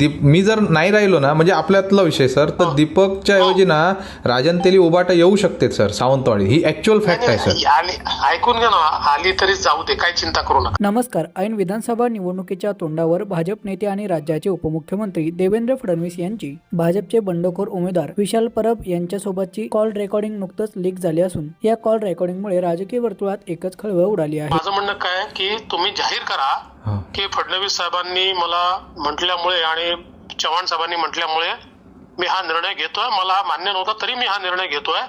दीप मी जर नाही राहिलो ना म्हणजे आपल्यातला विषय सर तर दीपकच्या ऐवजी ना राजन तेली उबाटा येऊ शकते सर सावंतवाडी. ही ऍक्च्युअल फॅक्ट आहे सर. आली ऐकून घ्या ना आली तरी जाऊ दे काही चिंता करू नका. नमस्कार ऐन विधानसभा निवडणुकीच्या तोंडावर भाजप नेते आणि राज्याचे उपमुख्यमंत्री देवेंद्र फडणवीस यांची भाजपचे बंडखोर उमेदवार विशाल परब यांच्यासोबतची कॉल रेकॉर्डिंग नुकतंच लीक झाली असून या कॉल रेकॉर्डिंगमुळे राजकीय वर्तुळात एकच खळबळ उडाली आहे. माझं म्हणणं काय की तुम्ही जाहीर करा. की फडणवीस साहेबांनी मला म्हटल्यामुळे आणि चव्हाण साहेबांनी म्हटल्यामुळे मी हा निर्णय घेतोय. मला मान्य नव्हता तरी मी हा निर्णय घेतोय.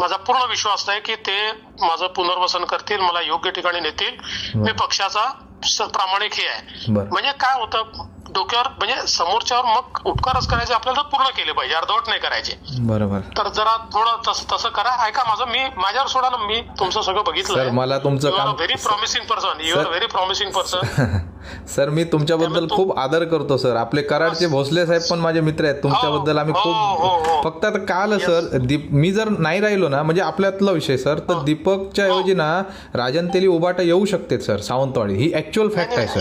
माझा पूर्ण विश्वास आहे की ते माझं पुनर्वसन करतील मला योग्य ठिकाणी नेतील. मी पक्षाचा प्रामाणिक हे आहे. म्हणजे काय होतं डोक्यावर म्हणजे समोरच्यावर मग उपकारच करायचे आपल्याला पूर्ण केले पाहिजे अर्धवट नाही करायचे. बरोबर. तर जरा थोडं तसं तसं करा. ऐका माझं मी माझ्यावर सोडा ना मी तुमचं सगळं सर बघितलं मला तुमचं काम very promising person you are very promising person sir मी तुमच्याबद्दल खूप आदर करतो सर. आपले कराडचे भोसले साहेब पण माझे मित्र आहेत. तुमच्याबद्दल आम्ही हो, हो, हो. खूप फक्त आता काल सर दीप मी जर नाही राहिलो ना म्हणजे आपल्यातला विषय सर तर दीपकच्या ऐवजी ना राजन तेली उबाटा येऊ शकते सर सावंतवाडी. ही ऍक्च्युअल फॅक्ट आहे सर.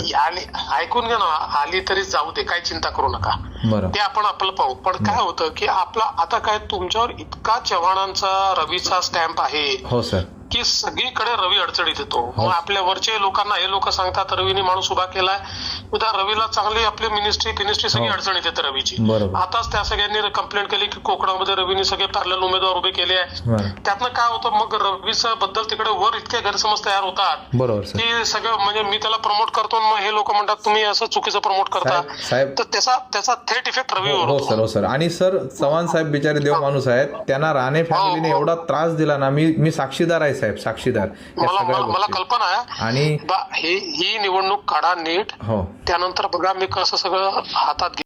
ऐकून घ्या ना आली तरी जाऊ दे काही चिंता करू नका. बरं. ते आपण आपलं पाहू. पण काय होतं की आपला आता काय तुमच्यावर इतका चव्हाणांचा रवीचा स्टॅम्प आहे. हो सर. की सगळीकडे रवी अडचणीत येतो. मग आपल्या वरचे लोकांना हे लोक सांगतात रवीने माणूस उभा केलाय. उद्या रवीला चांगली आपली मिनिस्ट्री मिनिस्ट्री सगळी अडचणीत येते रवीची. आताच त्या सगळ्यांनी कंप्लेंट केली की कोकणामध्ये रवीने सगळे पॅरल उमेदवार उभे केले आहे त्यातनं काय होतं मग रवीच्या बद्दल तिकडे वर इतके गैरसमज तयार होतात. की सगळं म्हणजे मी त्याला प्रमोट करतो मग हे लोक म्हणतात तुम्ही असं चुकीचं प्रमोट करता. तर त्याचा त्याचा थेट इफेक्ट रवीवर हो होतो. सर हो सर. आणि सर चव्हाण साहेब बिचारे देव माणूस आहेत. त्यांना राणे फॅमिलीने एवढा त्रास दिला ना मी मी साक्षीदार आहे साहेब साक्षीदार. मला कल्पना आहे. आणि ही ही निवडणूक काढा नीट. हो. त्यानंतर बघा मी कसं सगळं हातात